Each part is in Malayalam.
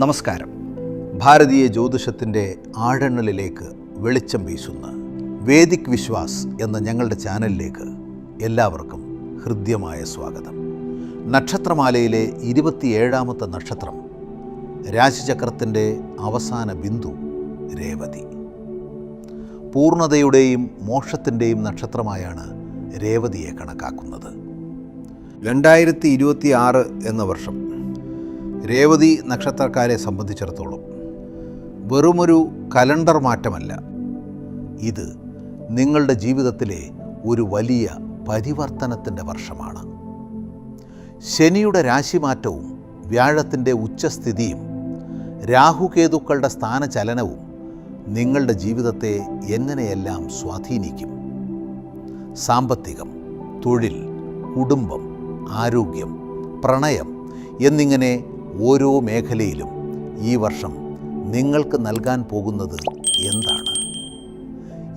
നമസ്കാരം. ഭാരതീയ ജ്യോതിഷത്തിന്റെ ആഴങ്ങളിലേക്ക് വെളിച്ചം വീശുന്ന വേദിക് വിശ്വാസ് എന്ന ഞങ്ങളുടെ ചാനലിലേക്ക് എല്ലാവർക്കും ഹൃദ്യമായ സ്വാഗതം. നക്ഷത്രമാലയിലെ ഇരുപത്തിയേഴാമത്തെ നക്ഷത്രം രാശിചക്രത്തിന്റെ അവസാന ബിന്ദു രേവതി. പൂർണതയുടെയും മോക്ഷത്തിന്റെയും നക്ഷത്രമായാണ് രേവതിയെ കണക്കാക്കുന്നത്. രണ്ടായിരത്തി ഇരുപത്തി ആറ് എന്ന വർഷം രേവതി നക്ഷത്രക്കാരെ സംബന്ധിച്ചിടത്തോളം വെറുമൊരു കലണ്ടർ മാറ്റമല്ല. ഇത് നിങ്ങളുടെ ജീവിതത്തിലെ ഒരു വലിയ പരിവർത്തനത്തിന്റെ വർഷമാണ്. ശനിയുടെ രാശിമാറ്റവും വ്യാഴത്തിന്റെ ഉച്ചസ്ഥിതിയും രാഹുകേതുക്കളുടെ സ്ഥാനചലനവും നിങ്ങളുടെ ജീവിതത്തെ എങ്ങനെയെല്ലാം സ്വാധീനിക്കും? സാമ്പത്തികം തൊഴിൽ കുടുംബം ആരോഗ്യം പ്രണയം എന്നിങ്ങനെ ഓരോ മേഖലയിലും ഈ വർഷം നിങ്ങൾക്ക് നൽകാൻ പോകുന്നത് എന്താണ്?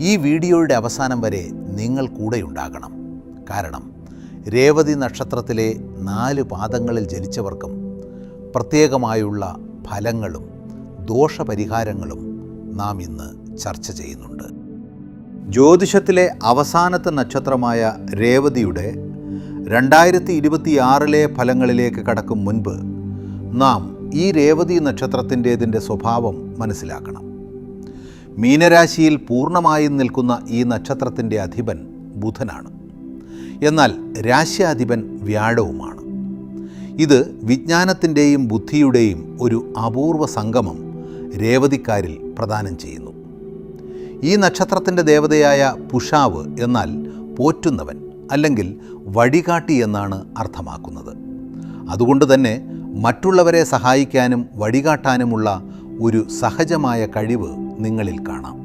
ഈ വീഡിയോയുടെ അവസാനം വരെ നിങ്ങൾ കൂടെ ഉണ്ടാകണം. കാരണം രേവതി നക്ഷത്രത്തിലെ നാല് പാദങ്ങളിൽ ജനിച്ചവർക്കും പ്രത്യേകമായുള്ള ഫലങ്ങളും ദോഷപരിഹാരങ്ങളും നാം ഇന്ന് ചർച്ച ചെയ്യുന്നുണ്ട്. ജ്യോതിഷത്തിലെ അവസാനത്തെ നക്ഷത്രമായ രേവതിയുടെ രണ്ടായിരത്തി ഇരുപത്തിയാറിലെ ഫലങ്ങളിലേക്ക് കടക്കും മുൻപ് നാം ഈ രേവതി നക്ഷത്രത്തിന്റേതിന്റെ സ്വഭാവം മനസ്സിലാക്കണം. മീനരാശിയിൽ പൂർണമായും നിൽക്കുന്ന ഈ നക്ഷത്രത്തിന്റെ അധിപൻ ബുധനാണ്. എന്നാൽ രാശ്യാധിപൻ വ്യാഴവുമാണ്. ഇത് വിജ്ഞാനത്തിന്റെയും ബുദ്ധിയുടെയും ഒരു അപൂർവ സംഗമം രേവതിക്കാരിൽ പ്രദാനം ചെയ്യുന്നു. ഈ നക്ഷത്രത്തിന്റെ ദേവതയായ പുഷാവ് എന്നാൽ പോറ്റുന്നവൻ അല്ലെങ്കിൽ വഴികാട്ടി എന്നാണ് അർത്ഥമാക്കുന്നത്. അതുകൊണ്ട് തന്നെ മറ്റുള്ളവരെ സഹായിക്കാനും വഴികാട്ടാനുമുള്ള ഒരു സഹജമായ കഴിവ് നിങ്ങളിൽ കാണാം.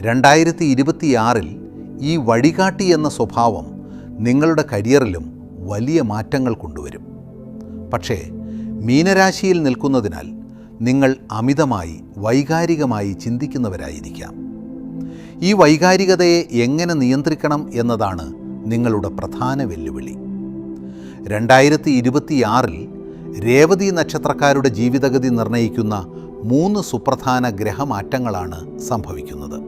രണ്ടായിരത്തി ഇരുപത്തിയാറിൽ ഈ വഴികാട്ടി എന്ന സ്വഭാവം നിങ്ങളുടെ കരിയറിലും വലിയ മാറ്റങ്ങൾ കൊണ്ടുവരും. പക്ഷേ മീനരാശിയിൽ നിൽക്കുന്നതിനാൽ നിങ്ങൾ അമിതമായി വൈകാരികമായി ചിന്തിക്കുന്നവരായിരിക്കാം. ഈ വൈകാരികതയെ എങ്ങനെ നിയന്ത്രിക്കണം എന്നതാണ് നിങ്ങളുടെ പ്രധാന വെല്ലുവിളി. രണ്ടായിരത്തി ഇരുപത്തിയാറിൽ രേവതി നക്ഷത്രക്കാരുടെ ജീവിതഗതി നിർണയിക്കുന്ന മൂന്ന് സുപ്രധാന ഗ്രഹമാറ്റങ്ങളാണ് സംഭവിക്കുന്നത്.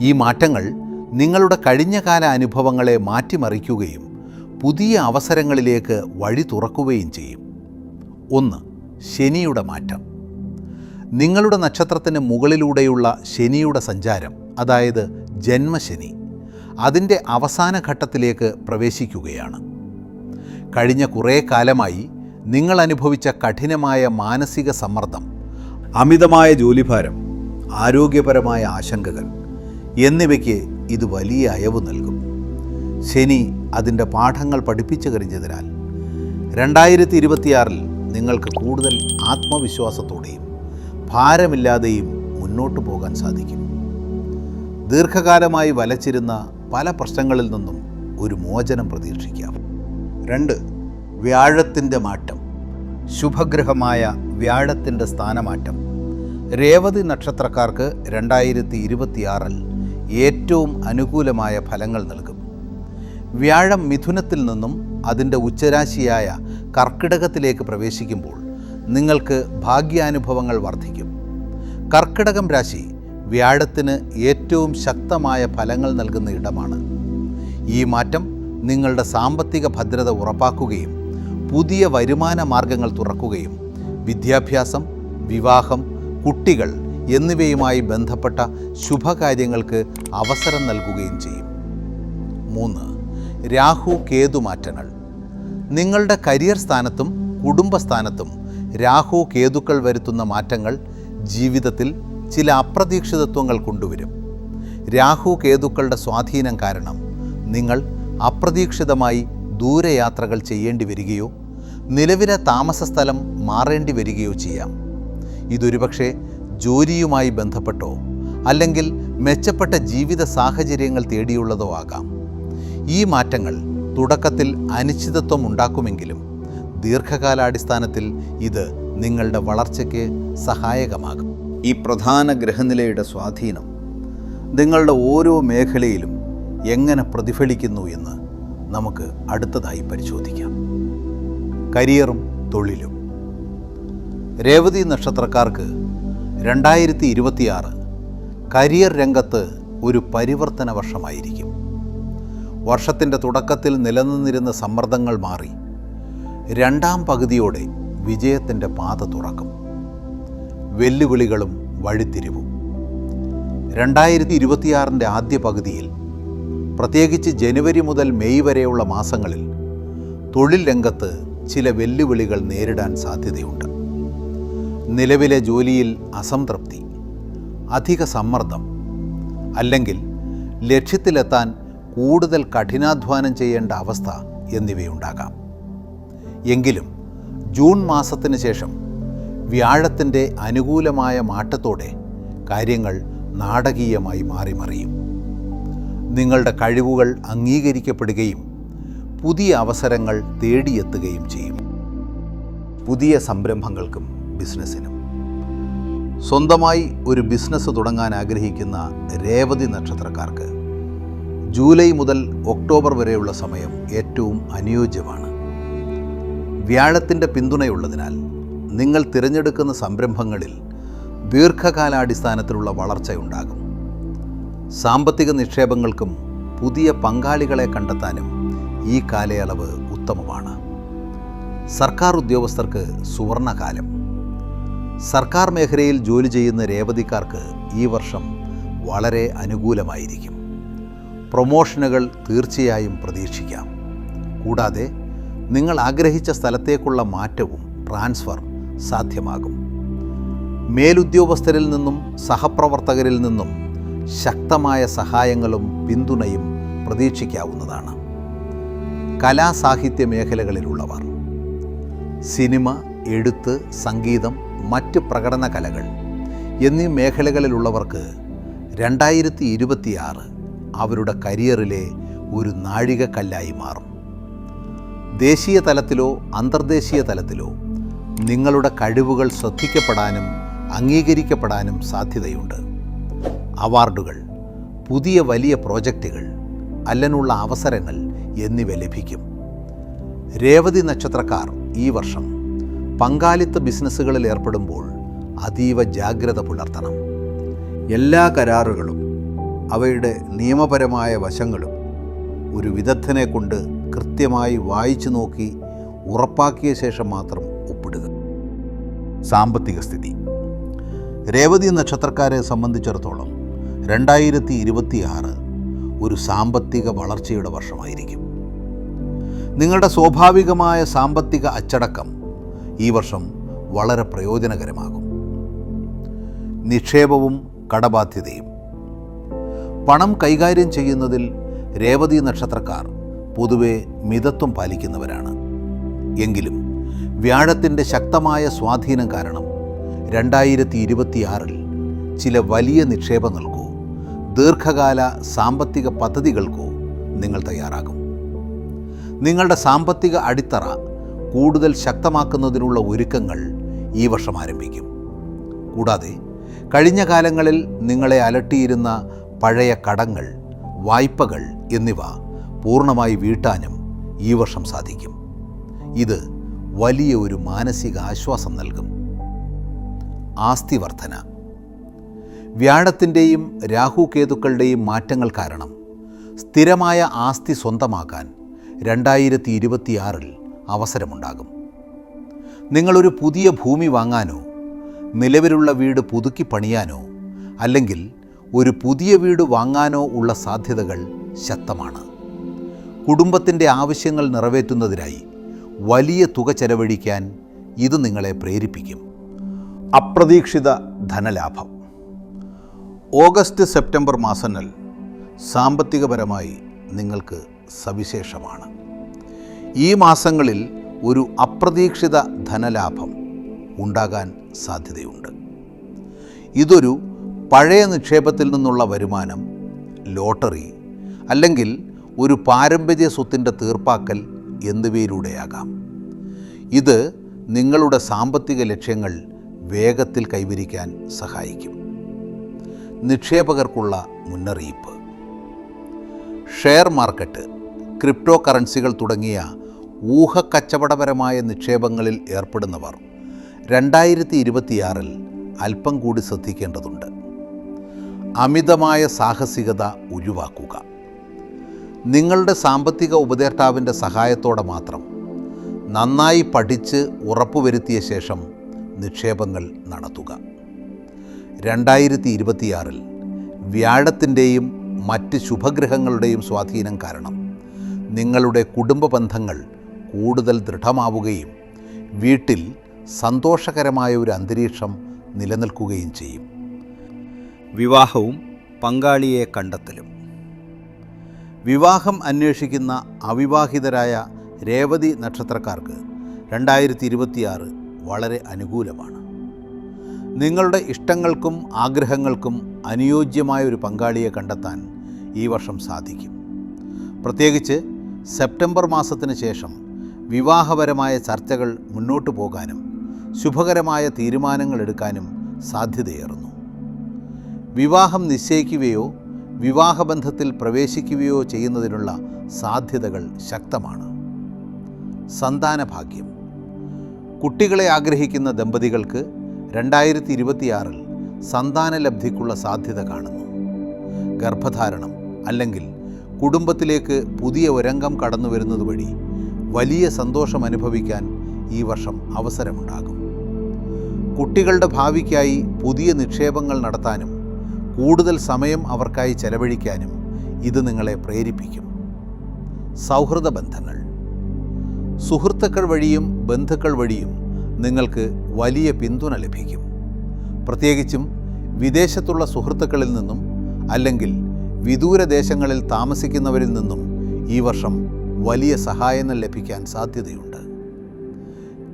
ഈ മാറ്റങ്ങൾ നിങ്ങളുടെ കഴിഞ്ഞകാല അനുഭവങ്ങളെ മാറ്റിമറിക്കുകയും പുതിയ അവസരങ്ങളിലേക്ക് വഴി തുറക്കുകയും ചെയ്യും. ഒന്ന് ശനിയുടെ മാറ്റം. നിങ്ങളുടെ നക്ഷത്രത്തിന് മുകളിലൂടെയുള്ള ശനിയുടെ സഞ്ചാരം അതായത് ജന്മശനി അതിന്റെ അവസാന ഘട്ടത്തിലേക്ക് പ്രവേശിക്കുകയാണ്. കഴിഞ്ഞ കുറേ കാലമായി നിങ്ങൾ അനുഭവിച്ച കഠിനമായ മാനസിക സമ്മർദ്ദം അമിതമായ ജോലിഭാരം ആരോഗ്യപരമായ ആശങ്കകൾ എന്നിവയ്ക്ക് ഇത് വലിയ അയവ് നൽകും. ശനി അതിന്റെ പാഠങ്ങൾ പഠിപ്പിച്ചു കഴിഞ്ഞതിനാൽ രണ്ടായിരത്തി ഇരുപത്തിയാറിൽ നിങ്ങൾക്ക് കൂടുതൽ ആത്മവിശ്വാസത്തോടെയും ഭാരമില്ലാതെയും മുന്നോട്ട് പോകാൻ സാധിക്കും. ദീർഘകാലമായി വലച്ചിരുന്ന പല പ്രശ്നങ്ങളിൽ നിന്നും ഒരു മോചനം പ്രതീക്ഷിക്കാം. രണ്ട് വ്യാഴത്തിന്റെ മാറ്റം ശുഭഗ്രഹമായ വ്യാഴത്തിന്റെ സ്ഥാനമാറ്റം. രേവതി നക്ഷത്രക്കാർക്ക് രണ്ടായിരത്തി ഇരുപത്തിയാറിൽ ഏറ്റവും അനുകൂലമായ ഫലങ്ങൾ നൽകും. വ്യാഴം മിഥുനത്തിൽ നിന്നും അതിന്റെ ഉച്ചരാശിയായ കർക്കിടകത്തിലേക്ക് പ്രവേശിക്കുമ്പോൾ നിങ്ങൾക്ക് ഭാഗ്യാനുഭവങ്ങൾ വർദ്ധിക്കും. കർക്കിടകം രാശി വ്യാഴത്തിന് ഏറ്റവും ശക്തമായ ഫലങ്ങൾ നൽകുന്ന ഇടമാണ്. ഈ മാറ്റം നിങ്ങളുടെ സാമ്പത്തിക ഭദ്രത ഉറപ്പാക്കുകയും പുതിയ വരുമാന മാർഗങ്ങൾ തുറക്കുകയും വിദ്യാഭ്യാസം വിവാഹം കുട്ടികൾ എന്നിവയുമായി ബന്ധപ്പെട്ട ശുഭകാര്യങ്ങൾക്ക് അവസരം നൽകുകയും ചെയ്യും. മൂന്ന് രാഹു കേതു മാറ്റങ്ങൾ. നിങ്ങളുടെ കരിയർ സ്ഥാനത്തും കുടുംബസ്ഥാനത്തും രാഹു കേതുക്കൾ വരുത്തുന്ന മാറ്റങ്ങൾ ജീവിതത്തിൽ ചില അപ്രതീക്ഷിതത്വങ്ങൾ കൊണ്ടുവരും. രാഹു കേതുക്കളുടെ സ്വാധീനം കാരണം നിങ്ങൾ അപ്രതീക്ഷിതമായി ദൂരയാത്രകൾ ചെയ്യേണ്ടി വരികയോ നിലവിലെ താമസ സ്ഥലം മാറേണ്ടി വരികയോ ചെയ്യാം. ഇതൊരുപക്ഷെ ജോലിയുമായി ബന്ധപ്പെട്ടോ അല്ലെങ്കിൽ മെച്ചപ്പെട്ട ജീവിത സാഹചര്യങ്ങൾ തേടിയുള്ളതോ ആകാം. ഈ മാറ്റങ്ങൾ തുടക്കത്തിൽ അനിശ്ചിതത്വം ഉണ്ടാക്കുമെങ്കിലും ദീർഘകാലാടിസ്ഥാനത്തിൽ ഇത് നിങ്ങളുടെ വളർച്ചയ്ക്ക് സഹായകമാകും. ഈ പ്രധാന ഗ്രഹനിലയുടെ സ്വാധീനം നിങ്ങളുടെ ഓരോ മേഖലയിലും എങ്ങനെ പ്രതിഫലിക്കുന്നു എന്ന് നമുക്ക് അടുത്തതായി പരിശോധിക്കാം. കരിയറും തൊഴിലും. രേവതി നക്ഷത്രക്കാർക്ക് രണ്ടായിരത്തി ഇരുപത്തിയാറ് കരിയർ രംഗത്ത് ഒരു പരിവർത്തന വർഷമായിരിക്കും. വർഷത്തിന്റെ തുടക്കത്തിൽ നിലനിന്നിരുന്ന സമ്മർദ്ദങ്ങൾ മാറി രണ്ടാം പകുതിയോടെ വിജയത്തിന്റെ പാത തുറക്കും. വെല്ലുവിളികളും വഴിത്തിരിവും. രണ്ടായിരത്തി ഇരുപത്തിയാറിന്റെ ആദ്യ പകുതിയിൽ പ്രത്യേകിച്ച് ജനുവരി മുതൽ മെയ് വരെയുള്ള മാസങ്ങളിൽ തൊഴിൽ രംഗത്ത് ചില വെല്ലുവിളികൾ നേരിടാൻ സാധ്യതയുണ്ട്. നിലവിലെ ജോലിയിൽ അസംതൃപ്തി അധിക സമ്മർദ്ദം അല്ലെങ്കിൽ ലക്ഷ്യത്തിലെത്താൻ കൂടുതൽ കഠിനാധ്വാനം ചെയ്യേണ്ട അവസ്ഥ എന്നിവയുണ്ടാകാം. എങ്കിലും ജൂൺ മാസത്തിന് ശേഷം വ്യാഴത്തിന്റെ അനുകൂലമായ മാറ്റത്തോടെ കാര്യങ്ങൾ നാടകീയമായി മാറിമറിയും. നിങ്ങളുടെ കഴിവുകൾ അംഗീകരിക്കപ്പെടുകയും പുതിയ അവസരങ്ങൾ തേടിയെത്തുകയും ചെയ്യും. പുതിയ സംരംഭങ്ങൾക്കും ബിസിനസ്സിനും. സ്വന്തമായി ഒരു ബിസിനസ് തുടങ്ങാൻ ആഗ്രഹിക്കുന്ന രേവതി നക്ഷത്രക്കാർക്ക് ജൂലൈ മുതൽ ഒക്ടോബർ വരെയുള്ള സമയം ഏറ്റവും അനുയോജ്യമാണ്. വ്യാഴത്തിന്റെ പിന്തുണയുള്ളതിനാൽ നിങ്ങൾ തിരഞ്ഞെടുക്കുന്ന സംരംഭങ്ങളിൽ ദീർഘകാലാടിസ്ഥാനത്തിലുള്ള വളർച്ചയുണ്ടാകും. സാമ്പത്തിക നിക്ഷേപങ്ങൾക്കും പുതിയ പങ്കാളികളെ കണ്ടെത്താനും ഈ കാലയളവ് ഉത്തമമാണ്. സർക്കാർ ഉദ്യോഗസ്ഥർക്ക് സുവർണകാലം. സർക്കാർ മേഖലയിൽ ജോലി ചെയ്യുന്ന രേവതിക്കാർക്ക് ഈ വർഷം വളരെ അനുകൂലമായിരിക്കും. പ്രൊമോഷനുകൾ തീർച്ചയായും പ്രതീക്ഷിക്കാം. കൂടാതെ നിങ്ങൾ ആഗ്രഹിച്ച സ്ഥലത്തേക്കുള്ള മാറ്റവും ട്രാൻസ്ഫർ സാധ്യമാകും. മേലുദ്യോഗസ്ഥരിൽ നിന്നും സഹപ്രവർത്തകരിൽ നിന്നും ശക്തമായ സഹായങ്ങളും പിന്തുണയും പ്രതീക്ഷിക്കാവുന്നതാണ്. കലാസാഹിത്യ മേഖലകളിലുള്ളവർ സിനിമ എഴുത്ത് സംഗീതം മറ്റ് പ്രകടന കലകൾ എന്നീ മേഖലകളിലുള്ളവർക്ക് രണ്ടായിരത്തി ഇരുപത്തിയാറ് അവരുടെ കരിയറിലെ ഒരു നാഴികക്കല്ലായി മാറും. ദേശീയ തലത്തിലോ അന്തർദേശീയ തലത്തിലോ നിങ്ങളുടെ കഴിവുകൾ ശ്രദ്ധിക്കപ്പെടാനും അംഗീകരിക്കപ്പെടാനും സാധ്യതയുണ്ട്. അവാർഡുകൾ പുതിയ വലിയ പ്രോജക്റ്റുകൾ അല്ലനുള്ള അവസരങ്ങൾ എന്നിവ ലഭിക്കും. രേവതി നക്ഷത്രക്കാർ ഈ വർഷം പങ്കാളിത്ത ബിസിനസ്സുകളിൽ ഏർപ്പെടുമ്പോൾ അതീവ ജാഗ്രത പുലർത്തണം. എല്ലാ കരാറുകളും അവയുടെ നിയമപരമായ വശങ്ങളും ഒരു വിദഗ്ധനെ കൊണ്ട് കൃത്യമായി വായിച്ചു നോക്കി ഉറപ്പാക്കിയ ശേഷം മാത്രം ഒപ്പിടുക. സാമ്പത്തിക സ്ഥിതി. രേവതി നക്ഷത്രക്കാരെ സംബന്ധിച്ചിടത്തോളം രണ്ടായിരത്തി ഇരുപത്തിയാറ് ഒരു സാമ്പത്തിക വളർച്ചയുടെ വർഷമായിരിക്കും. നിങ്ങളുടെ സ്വാഭാവികമായ സാമ്പത്തിക അച്ചടക്കം ഈ വർഷം വളരെ പ്രയോജനകരമാകും. നിക്ഷേപവും കടബാധ്യതയും. പണം കൈകാര്യം ചെയ്യുന്നതിൽ രേവതി നക്ഷത്രക്കാർ പൊതുവെ മിതത്വം പാലിക്കുന്നവരാണ്. എങ്കിലും വ്യാഴത്തിന്റെ ശക്തമായ സ്വാധീനം കാരണം രണ്ടായിരത്തി ഇരുപത്തിയാറിൽ ചില വലിയ നിക്ഷേപങ്ങൾക്കോ ദീർഘകാല സാമ്പത്തിക പദ്ധതികൾക്കോ നിങ്ങൾ തയ്യാറാകും. നിങ്ങളുടെ സാമ്പത്തിക അടിത്തറ കൂടുതൽ ശക്തമാക്കുന്നതിനുള്ള ഒരുക്കങ്ങൾ ഈ വർഷം ആരംഭിക്കും. കൂടാതെ കഴിഞ്ഞ കാലങ്ങളിൽ നിങ്ങളെ അലട്ടിയിരുന്ന പഴയ കടങ്ങൾ വായ്പകൾ എന്നിവ പൂർണമായി വീട്ടാനും ഈ വർഷം സാധിക്കും. ഇത് വലിയ ഒരു മാനസിക ആശ്വാസം നൽകും. ആസ്തി വർധന വ്യാഴത്തിന്റെയും രാഹു കേതുക്കളുടെയും മാറ്റങ്ങൾ കാരണം സ്ഥിരമായ ആസ്തി സ്വന്തമാക്കാൻ രണ്ടായിരത്തി ഇരുപത്തിയാറിൽ അവസരമുണ്ടാകും. നിങ്ങളൊരു പുതിയ ഭൂമി വാങ്ങാനോ നിലവിലുള്ള വീട് പുതുക്കി പണിയാനോ അല്ലെങ്കിൽ ഒരു പുതിയ വീട് വാങ്ങാനോ ഉള്ള സാധ്യതകൾ ശക്തമാണ്. കുടുംബത്തിന്റെ ആവശ്യങ്ങൾ നിറവേറ്റുന്നതിനായി വലിയ തുക ചെലവഴിക്കാൻ ഇത് നിങ്ങളെ പ്രേരിപ്പിക്കും. അപ്രതീക്ഷിത ധനലാഭം. ഓഗസ്റ്റ് സെപ്റ്റംബർ മാസങ്ങൾ സാമ്പത്തികപരമായി നിങ്ങൾക്ക് സവിശേഷമാണ്. ഈ മാസങ്ങളിൽ ഒരു അപ്രതീക്ഷിത ധനലാഭം ഉണ്ടാകാൻ സാധ്യതയുണ്ട്. ഇതൊരു പഴയ നിക്ഷേപത്തിൽ നിന്നുള്ള വരുമാനം ലോട്ടറി അല്ലെങ്കിൽ ഒരു പാരമ്പര്യ സ്വത്തിന്റെ തീർപ്പാക്കൽ എന്നിവയിലൂടെയാകാം. ഇത് നിങ്ങളുടെ സാമ്പത്തിക ലക്ഷ്യങ്ങൾ വേഗത്തിൽ കൈവരിക്കാൻ സഹായിക്കും. നിക്ഷേപകർക്കുള്ള മുന്നറിയിപ്പ്. ഷെയർ മാർക്കറ്റ് ക്രിപ്റ്റോ കറൻസികൾ തുടങ്ങിയ ഊഹക്കച്ചവടപരമായ നിക്ഷേപങ്ങളിൽ ഏർപ്പെടുന്നവർ രണ്ടായിരത്തി ഇരുപത്തിയാറിൽ അല്പം കൂടി ശ്രദ്ധിക്കേണ്ടതുണ്ട്. അമിതമായ സാഹസികത ഒഴിവാക്കുക. നിങ്ങളുടെ സാമ്പത്തിക ഉപദേഷ്ടാവിന്റെ സഹായത്തോടെ മാത്രം നന്നായി പഠിച്ച് ഉറപ്പുവരുത്തിയ ശേഷം നിക്ഷേപങ്ങൾ നടത്തുക. രണ്ടായിരത്തി ഇരുപത്തിയാറിൽ വ്യാഴത്തിന്റെയും മറ്റ് ശുഭഗ്രഹങ്ങളുടെയും സ്വാധീനം കാരണം നിങ്ങളുടെ കുടുംബ ബന്ധങ്ങൾ കൂടുതൽ ദൃഢമാവുകയും വീട്ടിൽ സന്തോഷകരമായ ഒരു അന്തരീക്ഷം നിലനിൽക്കുകയും ചെയ്യും. വിവാഹവും പങ്കാളിയെ കണ്ടെത്തലും. വിവാഹം അന്വേഷിക്കുന്ന അവിവാഹിതരായ രേവതി നക്ഷത്രക്കാർക്ക് രണ്ടായിരത്തി ഇരുപത്തിയാറ് വളരെ അനുകൂലമാണ്. നിങ്ങളുടെ ഇഷ്ടങ്ങൾക്കും ആഗ്രഹങ്ങൾക്കും അനുയോജ്യമായ ഒരു പങ്കാളിയെ കണ്ടെത്താൻ ഈ വർഷം സാധിക്കും. പ്രത്യേകിച്ച് സെപ്റ്റംബർ മാസത്തിന് ശേഷം വിവാഹപരമായ ചർച്ചകൾ മുന്നോട്ട് പോകാനും ശുഭകരമായ തീരുമാനങ്ങൾ എടുക്കാനും സാധ്യതയേറുന്നു. വിവാഹം നിശ്ചയിക്കുകയോ വിവാഹബന്ധത്തിൽ പ്രവേശിക്കുകയോ ചെയ്യുന്നതിനുള്ള സാധ്യതകൾ ശക്തമാണ്. സന്താന ഭാഗ്യം കുട്ടികളെ ആഗ്രഹിക്കുന്ന ദമ്പതികൾക്ക് രണ്ടായിരത്തി ഇരുപത്തിയാറിൽ സന്താനലബ്ധിക്കുള്ള സാധ്യത കാണുന്നു. ഗർഭധാരണം അല്ലെങ്കിൽ കുടുംബത്തിലേക്ക് പുതിയ ഒരംഗം കടന്നു വരുന്നത് വഴി വലിയ സന്തോഷം അനുഭവിക്കാൻ ഈ വർഷം അവസരമുണ്ടാകും. കുട്ടികളുടെ ഭാവിക്കായി പുതിയ നിക്ഷേപങ്ങൾ നടത്താനും കൂടുതൽ സമയം അവർക്കായി ചെലവഴിക്കാനും ഇത് നിങ്ങളെ പ്രേരിപ്പിക്കും. സൗഹൃദ ബന്ധങ്ങൾ സുഹൃത്തുക്കൾ വഴിയും ബന്ധുക്കൾ വഴിയും നിങ്ങൾക്ക് വലിയ പിന്തുണ ലഭിക്കും. പ്രത്യേകിച്ചും വിദേശത്തുള്ള സുഹൃത്തുക്കളിൽ നിന്നും അല്ലെങ്കിൽ വിദൂരദേശങ്ങളിൽ താമസിക്കുന്നവരിൽ നിന്നും ഈ വർഷം വലിയ സഹായങ്ങൾ ലഭിക്കാൻ സാധ്യതയുണ്ട്.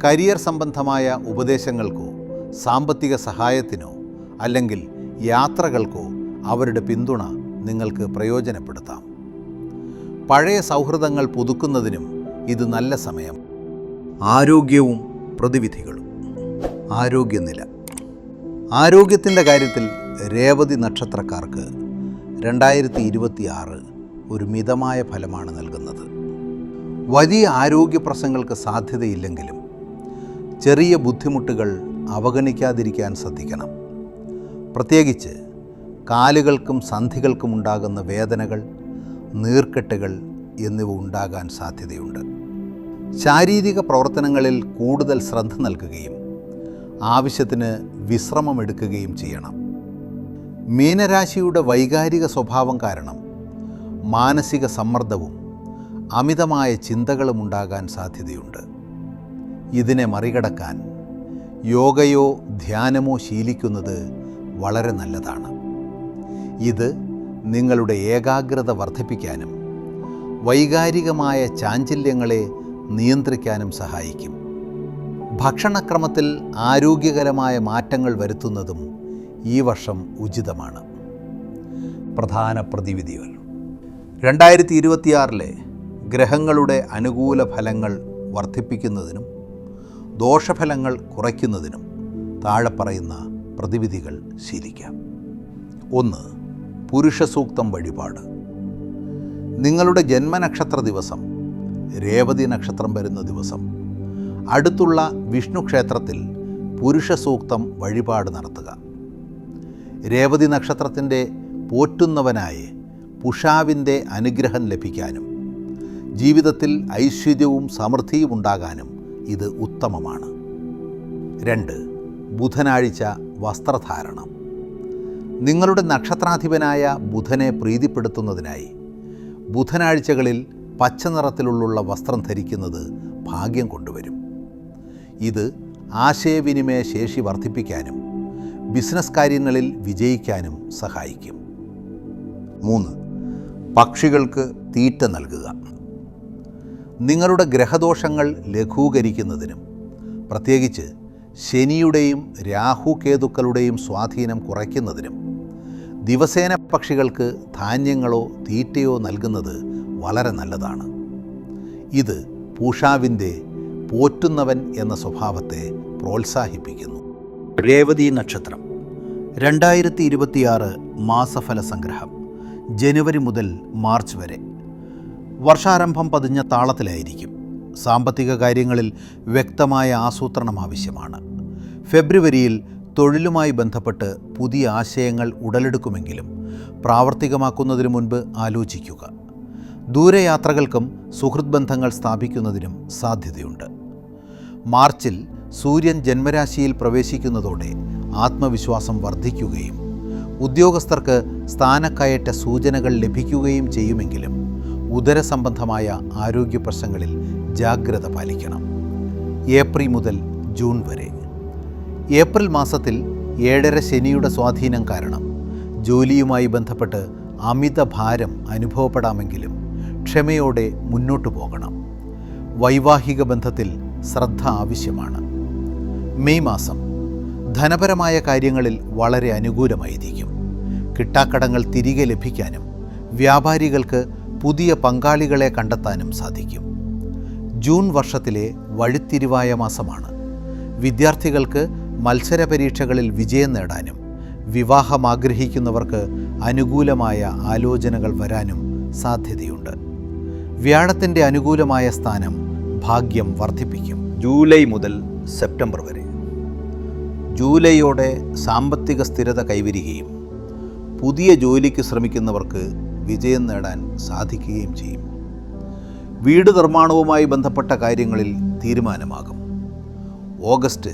കരിയർ സംബന്ധമായ ഉപദേശങ്ങൾക്കോ സാമ്പത്തിക സഹായത്തിനോ അല്ലെങ്കിൽ യാത്രകൾക്കോ അവരുടെ പിന്തുണ നിങ്ങൾക്ക് പ്രയോജനപ്പെടുത്താം. പഴയ സൗഹൃദങ്ങൾ പുതുക്കുന്നതിനും ഇത് നല്ല സമയം. ആരോഗ്യവും പ്രതിവിധികളും. ആരോഗ്യനില. ആരോഗ്യത്തിന്റെ കാര്യത്തിൽ രേവതി നക്ഷത്രക്കാർക്ക് രണ്ടായിരത്തി ഇരുപത്തി ആറ് ഒരു മിതമായ ഫലമാണ് നൽകുന്നത്. വലിയ ആരോഗ്യ പ്രശ്നങ്ങൾക്ക് സാധ്യതയില്ലെങ്കിലും ചെറിയ ബുദ്ധിമുട്ടുകൾ അവഗണിക്കാതിരിക്കാൻ ശ്രദ്ധിക്കണം. പ്രത്യേകിച്ച് കാലുകൾക്കും സന്ധികൾക്കും ഉണ്ടാകുന്ന വേദനകൾ നീർക്കെട്ടുകൾ എന്നിവ ഉണ്ടാകാൻ സാധ്യതയുണ്ട്. ശാരീരിക പ്രവർത്തനങ്ങളിൽ കൂടുതൽ ശ്രദ്ധ നൽകുകയും ആവശ്യത്തിന് വിശ്രമമെടുക്കുകയും ചെയ്യണം. മീനരാശിയുടെ വൈകാരിക സ്വഭാവം കാരണം മാനസിക സമ്മർദ്ദവും അമിതമായ ചിന്തകളും ഉണ്ടാകാൻ സാധ്യതയുണ്ട്. ഇതിനെ മറികടക്കാൻ യോഗയോ ധ്യാനമോ ശീലിക്കുന്നത് വളരെ നല്ലതാണ്. ഇത് നിങ്ങളുടെ ഏകാഗ്രത വർദ്ധിപ്പിക്കാനും വൈകാരികമായ ചാഞ്ചല്യങ്ങളെ നിയന്ത്രിക്കാനും സഹായിക്കും. ഭക്ഷണക്രമത്തിൽ ആരോഗ്യകരമായ മാറ്റങ്ങൾ വരുത്തുന്നതും ഈ വർഷം ഉചിതമാണ്. പ്രധാന പ്രതിവിധികൾ. രണ്ടായിരത്തി ഇരുപത്തിയാറിലെ ഗ്രഹങ്ങളുടെ അനുകൂല ഫലങ്ങൾ വർദ്ധിപ്പിക്കുന്നതിനും ദോഷഫലങ്ങൾ കുറയ്ക്കുന്നതിനും താഴെ പറയുന്ന പ്രതിവിധികൾ ശീലിക്കാം. ഒന്ന് പുരുഷസൂക്തം വഴിപാട്. നിങ്ങളുടെ ജന്മനക്ഷത്ര ദിവസം രേവതി നക്ഷത്രം വരുന്ന ദിവസം അടുത്തുള്ള വിഷ്ണു ക്ഷേത്രത്തിൽ പുരുഷ സൂക്തം വഴിപാട് നടത്തുക. രേവതി നക്ഷത്രത്തിന്റെ പോറ്റുന്നവനായി പുഷാവിന്റെ അനുഗ്രഹം ലഭിക്കാനും ജീവിതത്തിൽ ഐശ്വര്യവും സമൃദ്ധിയും ഉണ്ടാകാനും ഇത് ഉത്തമമാണ്. രണ്ട് ബുധനാഴ്ച വസ്ത്രധാരണം. നിങ്ങളുടെ നക്ഷത്രാധിപനായ ബുധനെ പ്രീതിപ്പെടുത്തുന്നതിനായി ബുധനാഴ്ചകളിൽ പച്ച നിറത്തിലുള്ള വസ്ത്രം ധരിക്കുന്നത് ഭാഗ്യം കൊണ്ടുവരും. ഇത് ആശയവിനിമയ ശേഷി വർദ്ധിപ്പിക്കാനും ബിസിനസ് കാര്യങ്ങളിൽ വിജയിക്കാനും സഹായിക്കും. മൂന്ന് പക്ഷികൾക്ക് തീറ്റ നൽകുക. നിങ്ങളുടെ ഗ്രഹദോഷങ്ങൾ ലഘൂകരിക്കുന്നതിനും പ്രത്യേകിച്ച് ശനിയുടെയും രാഹുകേതുക്കളുടെയും സ്വാധീനം കുറയ്ക്കുന്നതിനും ദിവസേന പക്ഷികൾക്ക് ധാന്യങ്ങളോ തീറ്റയോ നൽകുന്നത് വളരെ നല്ലതാണ്. ഇത് പൂഷാവിന്റെ പോറ്റുന്നവൻ എന്ന സ്വഭാവത്തെ പ്രോത്സാഹിപ്പിക്കുന്നു. രേവതി നക്ഷത്രം. രണ്ടായിരത്തി ഇരുപത്തിയാറ് മാസഫല സംഗ്രഹം ജനുവരി മുതൽ മാർച്ച് വരെ. വർഷാരംഭം പതിഞ്ഞ താളത്തിലായിരിക്കും. സാമ്പത്തിക കാര്യങ്ങളിൽ വ്യക്തമായ ആസൂത്രണം ആവശ്യമാണ്. ഫെബ്രുവരിയിൽ തൊഴിലുമായി ബന്ധപ്പെട്ട് പുതിയ ആശയങ്ങൾ ഉടലെടുക്കുമെങ്കിലും പ്രാവർത്തികമാക്കുന്നതിന് മുൻപ് ആലോചിക്കുക. ദൂരയാത്രകൾക്കും സുഹൃത് ബന്ധങ്ങൾ സ്ഥാപിക്കുന്നതിനും സാധ്യതയുണ്ട്. മാർച്ചിൽ സൂര്യൻ ജന്മരാശിയിൽ പ്രവേശിക്കുന്നതോടെ ആത്മവിശ്വാസം വർദ്ധിക്കുകയും ഉദ്യോഗസ്ഥർക്ക് സ്ഥാനക്കയറ്റ സൂചനകൾ ലഭിക്കുകയും ചെയ്യുമെങ്കിലും ഉദരസംബന്ധമായ ആരോഗ്യ പ്രശ്നങ്ങളിൽ ജാഗ്രത പാലിക്കണം. ഏപ്രിൽ മുതൽ ജൂൺ വരെ. ഏപ്രിൽ മാസത്തിൽ ഏഴര ശനിയുടെ സ്വാധീനം കാരണം ജോലിയുമായി ബന്ധപ്പെട്ട് അമിത ഭാരം അനുഭവപ്പെടാമെങ്കിലും ക്ഷമയോടെ മുന്നോട്ടു പോകണം. വൈവാഹിക ബന്ധത്തിൽ ശ്രദ്ധ ആവശ്യമാണ്. മെയ് മാസം ധനപരമായ കാര്യങ്ങളിൽ വളരെ അനുകൂലമായിരിക്കും. കിട്ടാക്കടങ്ങൾ തിരികെ ലഭിക്കാനും വ്യാപാരികൾക്ക് പുതിയ പങ്കാളികളെ കണ്ടെത്താനും സാധിക്കും. ജൂൺ വർഷത്തിലെ വഴിത്തിരിവായ മാസമാണ്. വിദ്യാർത്ഥികൾക്ക് മത്സര പരീക്ഷകളിൽ വിജയം നേടാനും വിവാഹം ആഗ്രഹിക്കുന്നവർക്ക് അനുകൂലമായ ആലോചനകൾ വരാനും സാധ്യതയുണ്ട്. വ്യാഴത്തിന്റെ അനുകൂലമായ സ്ഥാനം ഭാഗ്യം വർദ്ധിപ്പിക്കും. ജൂലൈ മുതൽ സെപ്റ്റംബർ വരെ. ജൂലൈയോടെ സാമ്പത്തിക സ്ഥിരത കൈവരികയും പുതിയ ജോലിക്ക് ശ്രമിക്കുന്നവർക്ക് വിജയം നേടാൻ സാധിക്കുകയും ചെയ്യും. വീട് നിർമ്മാണവുമായി ബന്ധപ്പെട്ട കാര്യങ്ങളിൽ തീരുമാനമാകും. ഓഗസ്റ്റ്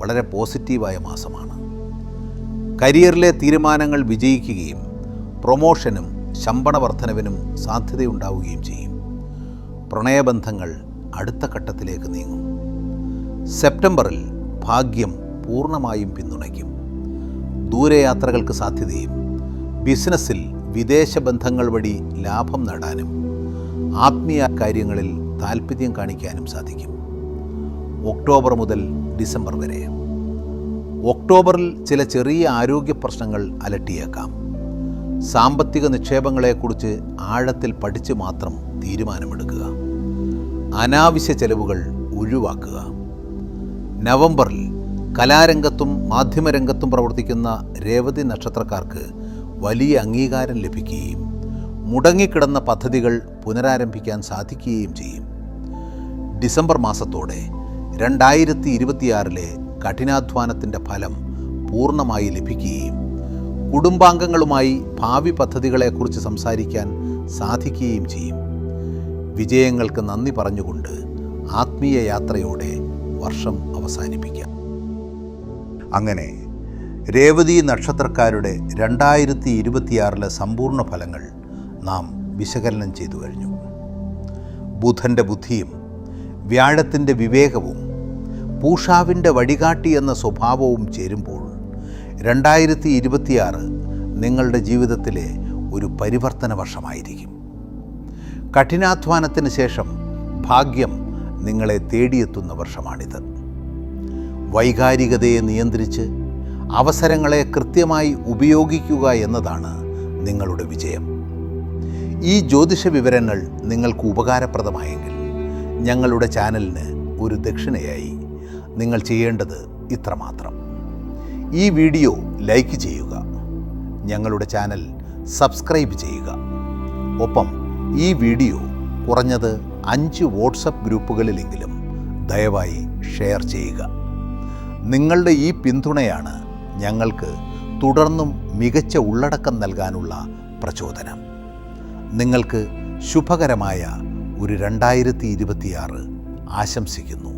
വളരെ പോസിറ്റീവായ മാസമാണ്. കരിയറിലെ തീരുമാനങ്ങൾ വിജയിക്കുകയും പ്രൊമോഷനും ശമ്പള വർധനവിനും സാധ്യതയുണ്ടാവുകയും ചെയ്യും. പ്രണയബന്ധങ്ങൾ അടുത്ത ഘട്ടത്തിലേക്ക് നീങ്ങും. സെപ്റ്റംബറിൽ ഭാഗ്യം പൂർണമായും പിന്തുണയ്ക്കും. ദൂരയാത്രകൾക്ക് സാധ്യതയും ബിസിനസ്സിൽ വിദേശ ബന്ധങ്ങൾ വഴി ലാഭം നേടാനും ആത്മീയ കാര്യങ്ങളിൽ താൽപ്പര്യം കാണിക്കാനും സാധിക്കും. ഒക്ടോബർ മുതൽ ഡിസംബർ വരെ. ഒക്ടോബറിൽ ചില ചെറിയ ആരോഗ്യ പ്രശ്നങ്ങൾ അലട്ടിയേക്കാം. സാമ്പത്തിക നിക്ഷേപങ്ങളെക്കുറിച്ച് ആഴത്തിൽ പഠിച്ച് മാത്രം തീരുമാനമെടുക്കുക. അനാവശ്യ ചെലവുകൾ ഒഴിവാക്കുക. നവംബറിൽ കലാരംഗത്തും മാധ്യമരംഗത്തും പ്രവർത്തിക്കുന്ന രേവതി നക്ഷത്രക്കാർക്ക് വലിയ അംഗീകാരം ലഭിക്കുകയും മുടങ്ങിക്കിടന്ന പദ്ധതികൾ പുനരാരംഭിക്കാൻ സാധിക്കുകയും ചെയ്യും. ഡിസംബർ മാസത്തോടെ രണ്ടായിരത്തി ഇരുപത്തിയാറിലെ കഠിനാധ്വാനത്തിന്റെ ഫലം പൂർണമായി ലഭിക്കുകയും കുടുംബാംഗങ്ങളുമായി ഭാവി പദ്ധതികളെക്കുറിച്ച് സംസാരിക്കാൻ സാധിക്കുകയും ചെയ്യും. വിജയങ്ങൾക്ക് നന്ദി പറഞ്ഞുകൊണ്ട് ആത്മീയ യാത്രയോടെ വർഷം അവസാനിപ്പിക്കാം. അങ്ങനെ രേവതി നക്ഷത്രക്കാരുടെ രണ്ടായിരത്തി ഇരുപത്തിയാറിലെ സമ്പൂർണ ഫലങ്ങൾ നാം വിശകലനം ചെയ്തു കഴിഞ്ഞു. ബുധന്റെ ബുദ്ധിയും വ്യാഴത്തിന്റെ വിവേകവും പൂഷാവിന്റെ വഴികാട്ടി എന്ന സ്വഭാവവും ചേരുമ്പോൾ രണ്ടായിരത്തി ഇരുപത്തിയാറ് നിങ്ങളുടെ ജീവിതത്തിലെ ഒരു പരിവർത്തന വർഷമായിരിക്കും. കഠിനാധ്വാനത്തിന് ശേഷം ഭാഗ്യം നിങ്ങളെ തേടിയെത്തുന്ന വർഷമാണിത്. വൈകാരികതയെ നിയന്ത്രിച്ച് അവസരങ്ങളെ കൃത്യമായി ഉപയോഗിക്കുക എന്നതാണ് നിങ്ങളുടെ വിജയം. ഈ ജ്യോതിഷ വിവരങ്ങൾ നിങ്ങൾക്ക് ഉപകാരപ്രദമായെങ്കിൽ ഞങ്ങളുടെ ചാനലിന് ഒരു ദക്ഷിണയായി നിങ്ങൾ ചെയ്യേണ്ടത് ഇത്രമാത്രം. ഈ വീഡിയോ ലൈക്ക് ചെയ്യുക. ഞങ്ങളുടെ ചാനൽ സബ്സ്ക്രൈബ് ചെയ്യുക. ഒപ്പം ഈ വീഡിയോ കുറഞ്ഞത് അഞ്ച് വാട്സപ്പ് ഗ്രൂപ്പുകളിലെങ്കിലും ദയവായി ഷെയർ ചെയ്യുക. നിങ്ങളുടെ ഈ പിന്തുണയാണ് ഞങ്ങൾക്ക് തുടർന്നും മികച്ച ഉള്ളടക്കം നൽകാനുള്ള പ്രചോദനം. നിങ്ങൾക്ക് ശുഭകരമായ ഒരു രണ്ടായിരത്തി ഇരുപത്തിയാറ് ആശംസിക്കുന്നു.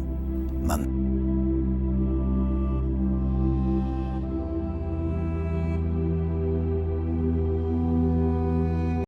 നന്ദി.